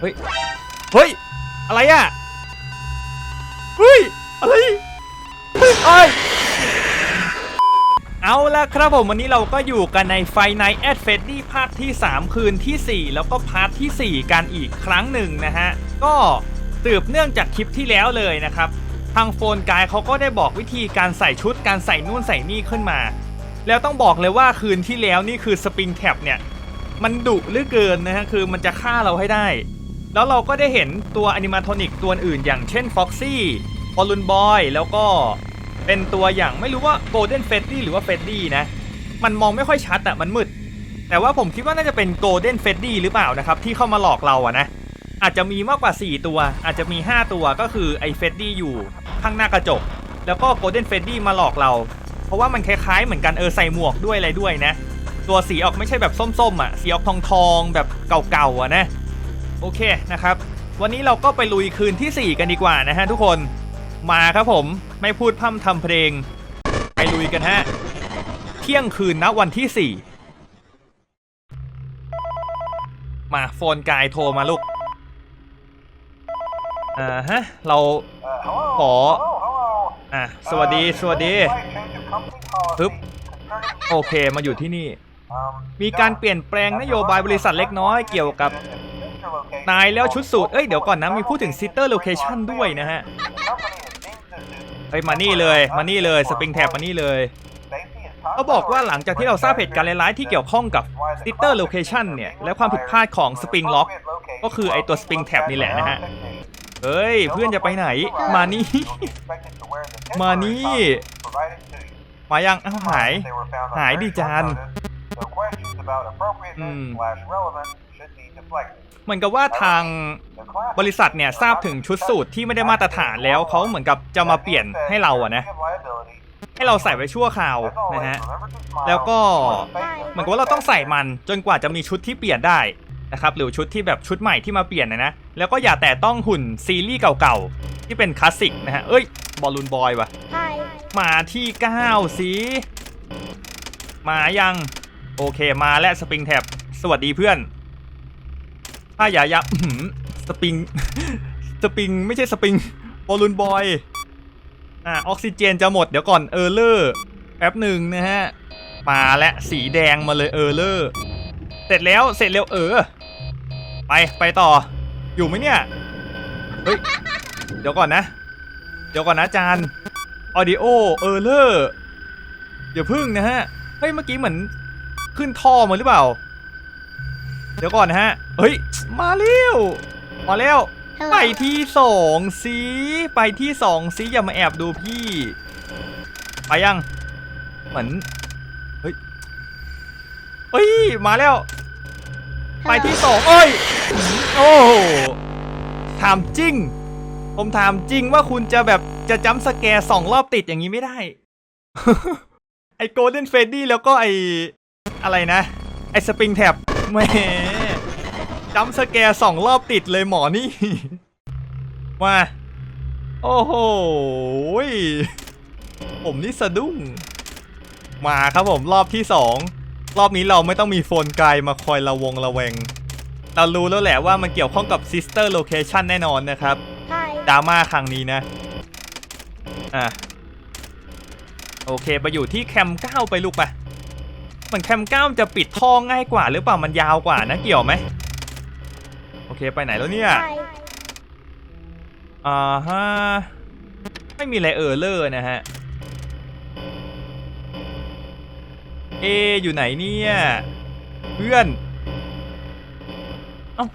เฮ้ย เฮ้ย อะไรอะ เฮ้ย อะไรเฮ้ยเอาละครับผมวันนี้เราก็อยู่กันในไฟไนแอดเฟดดี้ภาคที่ 3 คืนที่ 4 แล้วก็พาร์ทที่ 4 กันอีกครั้งหนึ่งนะฮะ ก็สืบเนื่องจากคลิปที่แล้วเลยนะครับ ทางโฟนกายเขาก็ได้บอกวิธีการใส่ชุดการใส่นู่นใส่นี่ขึ้นมา แล้วต้องบอกเลยว่าคืนที่แล้วนี่คือสปริงแท็บเนี่ย มันดุเหลือเกินนะฮะคือมันจะฆ่าเราให้ได้ แล้วเราก็ได้เห็นตัวอนิมาโทนิกตัวอื่นอย่างเช่นฟ็อกซี่บอลลูนบอยแล้วก็เป็นตัวอย่างไม่รู้ว่าโกลเด้นเฟดดี้หรือว่าเฟดดี้นะ มันมองไม่ค่อยชัดอะมันมืด แต่ว่าผมคิดว่าน่าจะเป็นโกลเด้นเฟดดี้หรือเปล่านะครับ ที่เข้ามาหลอกเราอะนะ อาจจะมีมากกว่า 4 ตัว อาจจะมี 5 ตัวก็คือไอ้เฟดดี้อยู่ข้างหน้ากระจก แล้วก็โกลเด้นเฟดดี้มาหลอกเรา เพราะว่ามันคล้ายๆเหมือนกันเออใส่หมวกด้วยอะไรด้วยนะ ตัวสีออกไม่ใช่แบบส้มๆอะสีออกทองทองๆแบบเก่าๆอะนะ โอเคนะครับ วันนี้เราก็ไปลุยคืนที่ 4 กันดีกว่านะฮะทุกคนมาครับผมไม่พูดพร่ำทำเพลง ไปลุยกันฮะ เที่ยงคืนนะวันที่ 4 มาโฟนกายโทรมาลูกอ่าฮะ เราขออะสวัสดีสวัสดีปึ๊บโอเคมาอยู่ที่นี่ มีการเปลี่ยนแปลงนโยบายบริษัทเล็กน้อยเกี่ยวกับ นายแล้วชุดสูตร เอ้ยเดี๋ยวก่อนนะ มีพูดถึงซิสเตอร์โลเคชันด้วยนะฮะเฮ้ยมานี่เลย มานี่เลยสปริงแท็บมานี่เลยเขาบอกว่าหลังจากที่เราทราบเหตุการณ์ร้ายๆที่เกี่ยวข้องกับ Sister Location เนี่ย และความผิดพลาดของ Spring Lock ก็คือไอตัว Spring Tab นี่แหละนะฮะเฮ้ย เพื่อนจะไปไหน มานี่ มานี่ มายังอ้าวหาย หายดิจาน เหมือนกับว่าทางบริษัทเนี่ยทราบถึงชุดสูตรที่ไม่ได้มาตรฐานแล้วเขาเหมือนกับจะมาเปลี่ยนให้เราอะนะให้เราใส่ไว้ชั่วคราวนะฮะแล้วก็เหมือนกับว่าเราต้องใส่มันจนกว่าจะมีชุดที่เปลี่ยนได้นะครับหรือชุดที่แบบชุดใหม่ที่มาเปลี่ยนนะนะแล้วก็อย่าแต่ต้องหุ่นซีรีส์เก่าๆที่เป็นคลาสสิกนะฮะเอ้ยบอลลูนบอยวะ Hi. มาที่9สิมายัง โอเคมาและสปริงแท็บสวัสดีเพื่อน ถ้าอย่ายับอื้อหือสปริง สปริง ไม่ใช่สปริงบอลลูนบอย อะออกซิเจนจะหมดเดี๋ยวก่อนเออร์เลอร์แป๊บหนึ่งนะฮะมาและสีแดงมาเลยเออร์เลอร์เสร็จแล้วเสร็จเร็วเออ ไปไปต่อ อยู่ไหมเนี่ย เฮ้ย เดี๋ยวก่อนนะ เดี๋ยวก่อนนะจานอาจาน audio error อย่าพึ่งนะฮะ เฮ้ยเมื่อกี้เหมือน ขึ้นท่อมาหรือเปล่า เดี๋ยวก่อนนะฮะ เฮ้ย มาเร็ว มาแล้วไป Hello. ที่สองสิไปที่สองสิอย่ามาแอบดูพี่ ไปยัง เหมือน เฮ้ย เฮ้ย มาแล้ว ไปที่สองเอ้ย โอ้โหถามจริง ผมถามจริงว่าคุณจะแบบจะจำสแกร์สองรอบติดอย่างนี้ไม่ได้ ไอ้โกลเด้นเฟดดี้แล้วก็ไอ้ อะไรนะ ไอ้สปริงแท็บแหมจำสแกร์สองรอบติดเลยหมอนี่ มา โอ้โหยผมนี่สะดุ้ง มาครับผมรอบที่สองรอบนี้เราไม่ต้องมีโฟนไกลมาคอยระวงระแวง เรารู้แล้วแหละว่ามันเกี่ยวข้องกับ Sister Location แน่นอนนะครับ Hi. ดราม่าครั้งนี้นะ อะ โอเค ไปอยู่ที่แคม9ไปลูกไป เหมือนแคม9จะปิดท่อง่ายกว่า หรือเปล่ามันยาวกว่านะเกี่ยวไหมโอเคไปไหนแล้วเนี่ย Hi. อ่าฮะไม่มีอะไรเออร์เลอร์นะฮะเออยู่ไหนเนี่ยเพื่อนเอ้า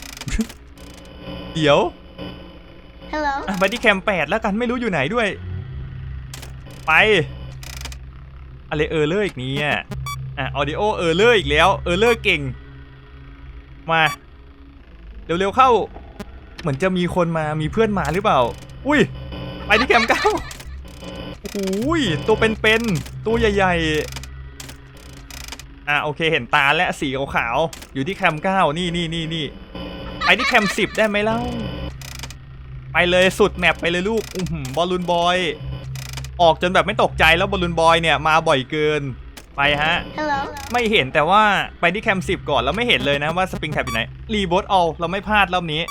เดี๋ยว Hello. อะไปที่แคมป์แปดแล้วกันไม่รู้อยู่ไหนด้วย ไป อะไรเออร์เลอร์อีกเนี่ย อะออดิโอเออร์เลอร์อีกแล้วเออร์เลอร์เก่ง มาเร็วๆเข้า เหมือนจะมีคนมามีเพื่อนมาหรือเปล่า อุ้ย ไปที่แคมป์เก้าโอ้ยตัวเป็นๆตัวใหญ่ๆ อะโอเคเห็นตาและสีขาวๆอยู่ที่แคมป์เก้านี่นี่นี่นี่ไปที่แคมป์สิบได้ไหมเล่า ไปเลยสุดแมปไปเลยลูกอือหือบอลลูนบอย ออกจนแบบไม่ตกใจแล้วบอลลูนบอยเนี่ยมาบ่อยเกิน ไปฮะ Hello. ไม่เห็นแต่ว่าไปที่แคมป์สิบก่อนแล้วไม่เห็นเลยนะว่าสปริงแท็บอยู่ไหนรีโบทเอาเราไม่พลาดรอบนี้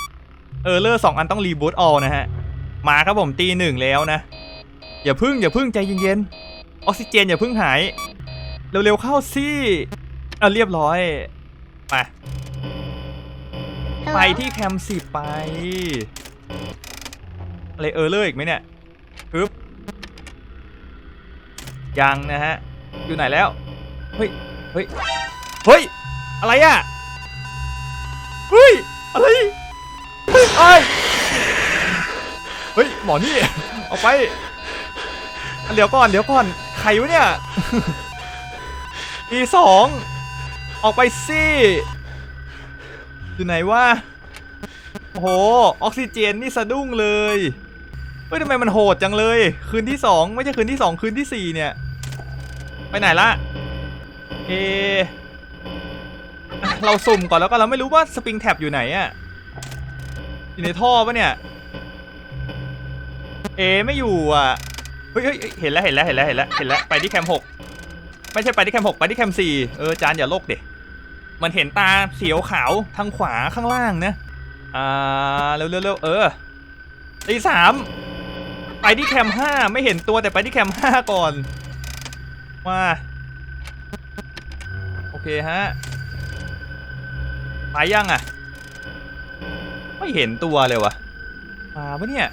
เออเลอร์สองอันต้องรีบูตออลนะฮะ มาครับผมตีหนึ่งแล้วนะ อย่าพึ่งอย่าพึ่งใจเย็นๆออกซิเจนอย่าพึ่งหาย เร็วๆเข้าสิเอาเรียบร้อยไปไป Hello. ที่แคมป์สิบไปอะไรเออเลอร์อีกไหมเนี่ยปึ๊บยังนะฮะ อยู่ไหนแล้ว เฮ้ย เฮ้ย เฮ้ย อะไรอะ เฮ้ย อะไร เฮ้ยเอ้เฮ้ย หมอนี่ เอาไป เดี๋ยวก่อน เดี๋ยวก่อน ใครวะเนี่ยทีสอง ออกไปสิอยู่ไหนวะ โอ้โห ออกซิเจนนี่สะดุ้งเลย เฮ้ยทำไมมันโหดจังเลย คืนที่สองไม่ใช่คืนที่สองคืนที่สี่เนี่ย ไปไหนละเอเราสุ่มก่อนแล้วก็เราไม่รู้ว่าสปริงแท็บอยู่ไหนอะอยู่ในท่อปะเนี่ย เอไม่อยู่อะเฮ้ยเห็นแล้วเห็นแล้วเห็นแล้วเห็นแล้วเห็นแล้วไปที่แคมป์หกไม่ใช่ไปที่แคมป์หกไปที่แคมป์สี่เออจานอย่าโลกเด็มันเห็นตาเสียวขาวทางขวาข้างล่างนะอ่าเร็วเร็วเร็วเออตีสามไปที่แคมป์ห้าไม่เห็นตัวแต่ไปที่แคมป์ห้าก่อน มา โอเคฮะไปยังอะ ไม่เห็นตัวเลยวะมาปะเนี่ย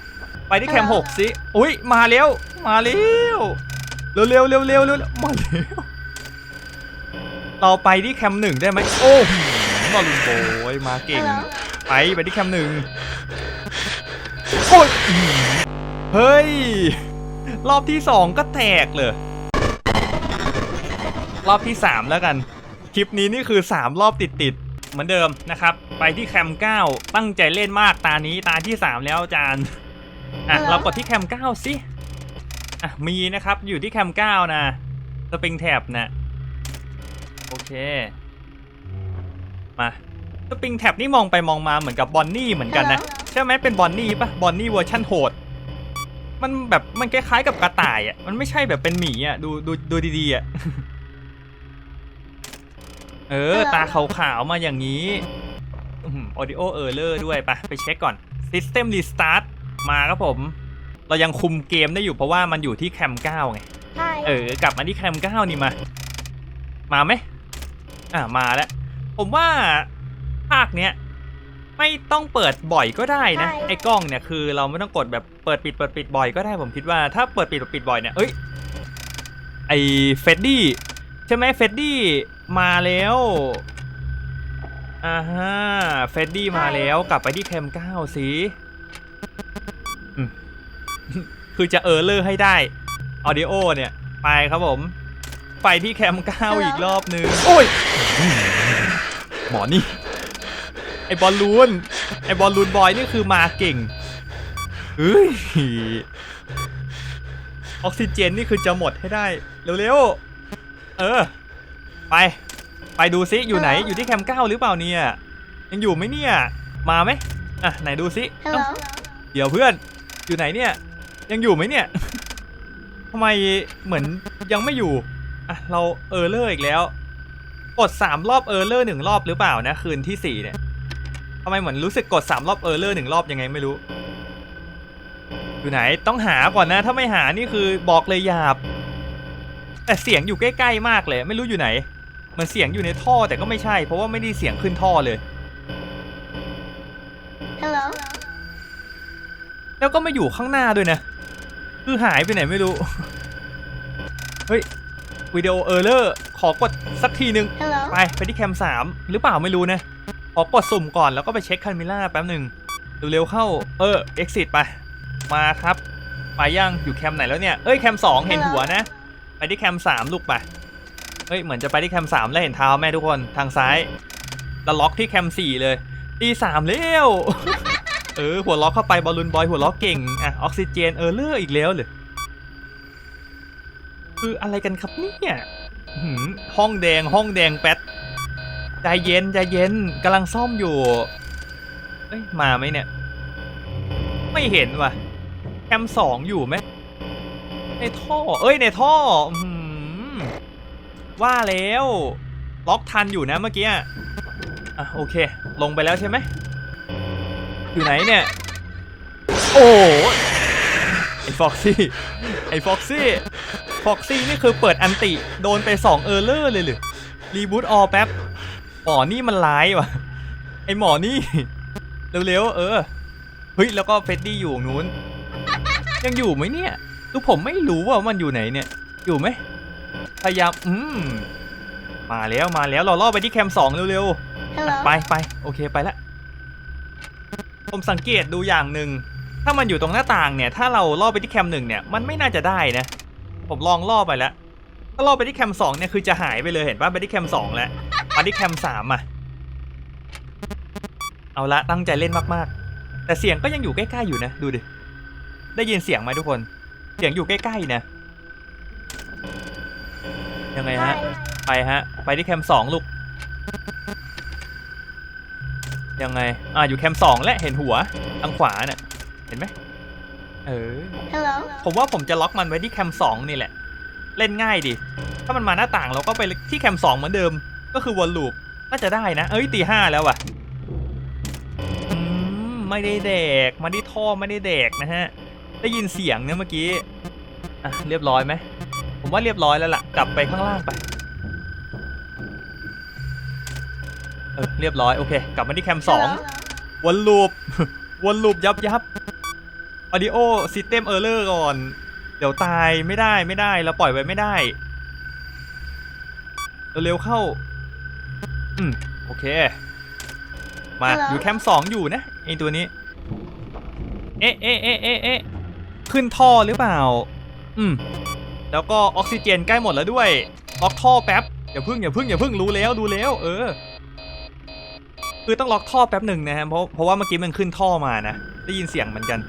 ไปที่แคมป์หกสิ อุ้ยมาแล้ว มาแล้วเร็วเร็วเร็วเร็วเร็วมาแล้วเราไปที่แคมป์หนึ่งได้ไหมโอ้โหบอลลูนโบยมาเก่ง Hello. ไปไปที่แคมป์หนึ่งโอ้ยอื้อหือเฮ้ย รอบที่สองก็แตกเลย รอบที่สามแล้วกัน คลิปนี้นี่คือสามรอบติดติดๆเหมือนเดิมนะครับ ไปที่แคมป์เก้าตั้งใจเล่นมากตานี้ตาที่สามแล้วอาจารย์อะเหรอเรากดที่แคมป์เก้าสิอะมีนะครับอยู่ที่แคมป์เก้านะสปริงแท็บนะโอเค มาสปริงแท็บนี่มองไปมองมาเหมือนกับบอนนี่เหมือนกันนะ Hello. ใช่ไหมเป็นบอนนี่ปะบอนนี่เวอร์ชั่นโหดมันแบบมันคล้ายๆกับกระต่ายอะมันไม่ใช่แบบเป็นหมีอะดูดูดูดีๆอะ เออ Hello. ตาขาวๆมาอย่างนี้ออดิโอเออร์เลอร์ด้วยปะไปเช็คก่อน System Restart มาครับผม เรายังคุมเกมได้อยู่เพราะว่ามันอยู่ที่แคม9ไง Hi. เออ กลับมาที่แคม9นี่มา มาไหมอ่ามาแล้ว ผมว่าภาคเนี้ยไม่ต้องเปิดบ่อยก็ได้นะใช่ไอ้กล้องเนี่ยคือเราไม่ต้องกดแบบเปิดปิดเปิดปิดบ่อยก็ได้ผมคิดว่าถ้าเปิดปิดเปิดปิดบ่อยเนี่ยเอ้ยไอ้เฟดดี้ ใช่ไหมเฟดดี้มาแล้วอ่าฮะเฟดดี้มาแล้วกลับไปที่แคม9สิอืมคือจะเออร์เลอร์ให้ได้ออดิโอเนี่ย ไปครับผม ไปที่แคมป์เก้าอีกรอบนึง โอ้ย หมอนี่ ไอบอลลูน ไอบอลลูนบอยนี่คือมาเก่งเฮ้ยออกซิเจนนี่คือจะหมดให้ได้ เร็วๆ เออ ไป ไปดูซิอยู่ไหน อยู่ที่แคมป์เก้าหรือเปล่าเนี่ย ยังอยู่ไหมเนี่ย มาไหมอะไหนดูซิเอ้า Hello. เดี๋ยวเพื่อน อยู่ไหนเนี่ย ยังอยู่ไหมเนี่ย ทำไมเหมือนยังไม่อยู่ อะเราเออร์เลอร์อีกแล้ว กดสามรอบเออร์เลอร์หนึ่งรอบหรือเปล่านะ คืนที่สี่เนี่ยทำไมเหมือนรู้สึกกดสามรอบเออร์เลอร์หนึ่งรอบยังไงไม่รู้ อยู่ไหนต้องหาก่อนนะ ถ้าไม่หานี่คือบอกเลยหยาบ แต่เสียงอยู่ใกล้ๆมากเลย ไม่รู้อยู่ไหนเหมันเสียงอยู่ในท่อแต่ก็ไม่ใช่ เพราะว่าไม่ได้เสียงขึ้นท่อเลย Hello. แล้วก็มาอยู่ข้างหน้าด้วยนะ คือหายไปไหนไม่รู้ เฮ้ยวิดีโอเออร์เลอร์ขอกดสักทีนึง Hello. ไปไปที่แคมสามหรือเปล่าไม่รู้นะ ขอกดสุ่มก่อนแล้วก็ไปเช็คคันมิล่าแป๊บหนึ่งเร็วๆเข้า เออ exit ไป มาครับ ไปยังอยู่แคมไหนแล้วเนี่ย เอ้ยแคมสองเห็นหัวนะไป ที่แคมสามลูกไปเฮ้ยเหมือนจะไปที่แคมสามแล้วเห็นเท้าแม่ทุกคนทางซ้ายแล้วล็อกที่แคมสี่เลยตีสามเร็วเออหัวล็อกเข้าไปบอลลูนบอยหัวล็อกเก่งอะออกซิเจนเออเลอร์อีกแล้วเลยคืออะไรกันครับเนี่ยอื้อหือห้องแดงห้องแดงแป๊ดใจเย็นใจเย็นกำลังซ่อมอยู่เอ้ยมาไหมเนี่ย ไม่เห็นว่ะแคมสองอยู่ไหม ในท่อ เอ้ยในท่อว่าแล้ว ล็อกทันอยู่นะเมื่อกี้ อะโอเค ลงไปแล้วใช่ไหม อยู่ไหนเนี่ย โอ้ไอ้ฟ็อกซี่ ไอ้ฟ็อกซี่ ฟ็อกซี่นี่คือเปิดอันติ โดนไป2เออร์เลอร์เลยหรือ รีบูตออแป๊บหมอนี่มันร้ายว่ะ ไอหมอนี่ เร็วๆ เออ เฮ้ย แล้วก็เฟดดี้อยู่นู้น ยังอยู่ไหมเนี่ย คือผมไม่รู้ว่ามันอยู่ไหนเนี่ย อยู่ไหมพยายามอืมมาแล้วมาแล้วเราล่อไปที่แคมป์สองเร็วๆ Hello. ไปไปโอเคไปละผมสังเกตดูอย่างหนึ่งถ้ามันอยู่ตรงหน้าต่างเนี่ย ถ้าเราล่อไปที่แคมหนึ่งเนี่ยมันไม่น่าจะได้นะ ผมลองล่อไปแล้วถ้าล่อไปที่แคมสองเนี่ยคือจะหายไปเลยเห็นป่ะไปที่แคมสองแล้วมาที่แคมสามอะเอาละตั้งใจเล่นมากๆ แต่เสียงก็ยังอยู่ใกล้ๆอยู่นะ ดูดิ ได้ยินเสียงไหมทุกคน เสียงอยู่ใกล้ๆนะ ยังไงฮะ Hi. ไปฮะ ไปที่แคมป์สองลูก ยังไง อ่าอยู่แคมป์สองและเห็นหัวทางขวาเนี่ยเห็นไหมเออ Hello. ผมว่าผมจะล็อกมันไว้ที่แคมป์สองนี่แหละ เล่นง่ายดิ ถ้ามันมาหน้าต่างเราก็ไปที่แคมป์สองเหมือนเดิม ก็คือวนลูปน่าจะได้นะ เอ้ยตีห้าแล้วว่ะอืมไม่ได้แดกมาที่ท่อไม่ได้แดกนะฮะ ได้ยินเสียงเนี่ยเมื่อกี้อะเรียบร้อยไหมผมว่าเรียบร้อยแล้วล่ะ กลับไปข้างล่างไปเออเรียบร้อยโอเค กลับมาที่แคมป์สอง Hello. วนลูปวนลูปยับยับ audio system error ก่อน เดี๋ยวตายไม่ได้ไม่ได้เราปล่อยไว้ไม่ได้เร็วๆเข้า อืมโอเค มา Hello อยู่แคมป์สองอยู่นะไอตัวนี้ เอ๊ะเอ๊ะเอ๊ะเอ๊ะเอ๊ะ ขึ้นท่อหรือเปล่า อืม แล้วก็ออกซิเจนใกล้หมดแล้วด้วย ล็อกท่อแป๊บ อย่าพึ่งอย่าพึ่งอย่าพึ่งรู้แล้วดูแล้ว เออ คือต้องล็อกท่อแป๊บหนึ่งนะฮะ เพราะเพราะว่าเมื่อกี้มันขึ้นท่อมานะ ได้ยินเสียงเหมือนกัน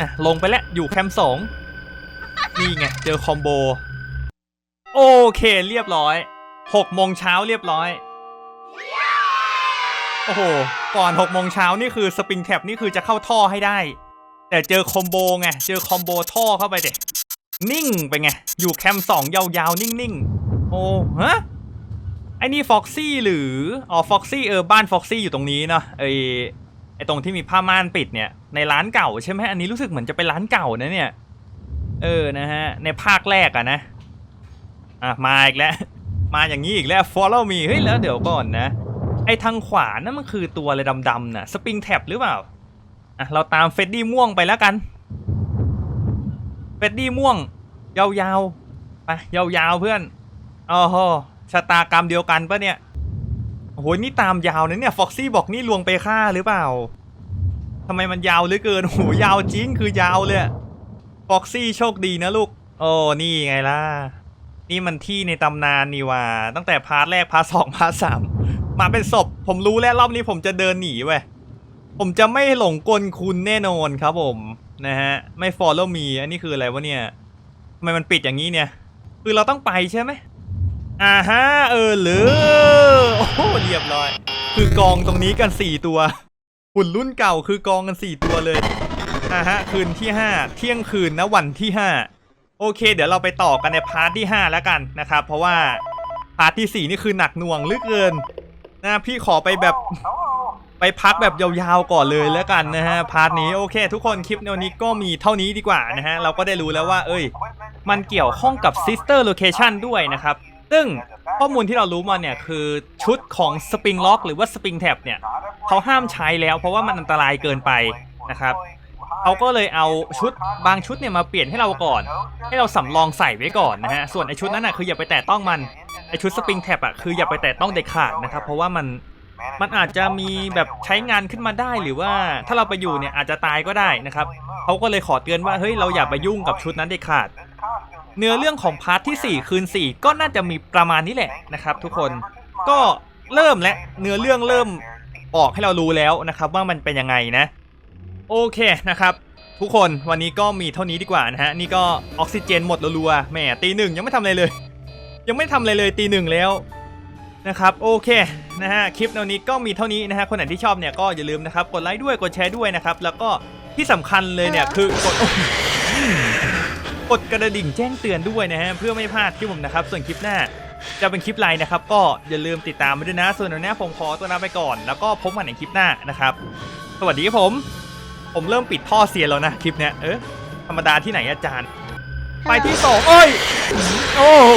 อะ ลงไปแล้ว อยู่แคมป์สองนี่ไง เจอคอมโบ โอเคเรียบร้อยหกโมงเช้าเรียบร้อย โอ้โห ก่อนหกโมงเช้านี่คือสปริงแท็บนี่คือจะเข้าท่อให้ได้ แต่เจอคอมโบไง เจอคอมโบท่อเข้าไปเด็นิ่งไปไง อยู่แคมป์สองยาวๆ นิ่งๆ โอ้ฮะไอ้นี่ฟ็อกซี่หรือ อ๋อฟ็อกซี่เออบ้านฟ็อกซี่อยู่ตรงนี้เนาะไอไอตรงที่มีผ้าม่านปิดเนี่ยในร้านเก่าใช่ไหมอันนี้รู้สึกเหมือนจะเป็นร้านเก่านะเนี่ย เออนะฮะ ในภาคแรกอะนะอะมาอีกแล้ว มาอย่างนี้อีกแล้ว follow me เฮ้ยแล้วเดี๋ยวก่อนนะ ไอทางขวานั่นมันคือตัวอะไรดำๆน่ะสปริงแท็บหรือเปล่าอะเราตามเฟดดี้ม่วงไปแล้วกันเฟดดี้ม่วง ยาวๆไปยาวๆเพื่อนอ๋อโหชะตากรรมเดียวกันปะเนี่ยโอ้โหนี่ตามยาวนะเนี่ยฟ็อกซี่บอกนี่ลวงไปฆ่าหรือเปล่าทำไมมันยาวเหลือเกินโอ้โหยาวจริงคือยาวเลยฟ็อกซี่โชคดีนะลูก โอ้นี่ไงล่ะ นี่มันที่ในตำนานนี่ว่า ตั้งแต่พาร์ทแรกพาร์ทสองพาร์ทสาม มาเป็นศพ ผมรู้แล้วรอบนี้ผมจะเดินหนีเว้ยผมจะไม่หลงกลคุณแน่นอนครับผมนะฮะไม่ follow me อันนี้คืออะไรวะเนี่ยทำไมมันปิดอย่างนี้เนี่ย คือเราต้องไปใช่ไหมอ่าฮะเออหรือโอ้โหเรียบร้อย คือกองตรงนี้กัน4ตัวหุ่นรุ่นเก่าคือกองกัน4ตัวเลยอ่าฮะคืนที่5เที่ยงคืนนะวันที่5โอเค เดี๋ยวเราไปต่อกันในพาร์ทที่5แล้วกันนะครับเพราะว่าพาร์ทที่4นี่คือหนักหน่วงลือเกิน นะพี่ขอไปแบบไปพักแบบยาวๆก่อนเลยแล้วกันนะฮะพาร์ทนี้โอเค ทุกคนคลิปแนวนี้ก็มีเท่านี้ดีกว่านะฮะเราก็ได้รู้แล้วว่า เอ้ย มันเกี่ยวข้องกับ sister location ด้วยนะครับ ซึ่งข้อมูลที่เรารู้มาเนี่ยคือชุดของ spring lock หรือว่า spring tab เนี่ยเขาห้ามใช้แล้วเพราะว่ามันอันตรายเกินไปนะครับเขาก็เลยเอาชุดบางชุดเนี่ยมาเปลี่ยนให้เราก่อน ให้เราสำรองใส่ไว้ก่อนนะฮะส่วนไอชุดนั้นอะคืออย่าไปแตะต้องมัน ไอชุดสปริงแท็บอะคืออย่าไปแตะต้องเด็ดขาดนะครับ เพราะว่ามันมันอาจจะมีแบบใช้งานขึ้นมาได้หรือว่าถ้าเราไปอยู่เนี่ยอาจจะตายก็ได้นะครับเขาก็เลยขอเตือนว่าเฮ้ยเราอย่าไปยุ่งกับชุดนั้นเด็ดขาด เนื้อเรื่องของพาร์ทที่ 4 คืน 4 ก็น่าจะมีประมาณนี้แหละนะครับ ทุกคนก็เริ่มและเนื้อเรื่องเริ่มออกให้เรารู้แล้วนะครับว่ามันเป็นยังไงนะ โอเคนะครับ ทุกคนวันนี้ก็มีเท่านี้ดีกว่านะฮะนี่ก็ออกซิเจนหมดรัวๆแหมตีหนึ่งยังไม่ทำอะไรเลย ยังไม่ทำอะไรเลยตีหนึ่งแล้วนะครับโอเคนะฮะคลิปแนวนี้ก็มีเท่านี้นะฮะคนไหนที่ชอบเนี่ยก็อย่าลืมนะครับกดไลค์ด้วยกดแชร์ด้วยนะครับแล้วก็ที่สำคัญเลยเนี่ยคือกดกดกระดิ่งแจ้งเตือนด้วยนะฮะเพื่อไม่พลาดคลิปผมนะครับส่วนคลิปหน้าจะเป็นคลิปอะไรนะครับก็อย่าลืมติดตามไปด้วยนะ ส่วนวันนี้ผมขอตัวลาไปก่อน แล้วก็พบกันในคลิปหน้านะครับ สวัสดีครับผม ผมเริ่มปิดท่อเสียงแล้วนะคลิปเนี้ยเออธรรมดาที่ไหนอาจารย์ ไปที่สองเอ้ยโอ้โห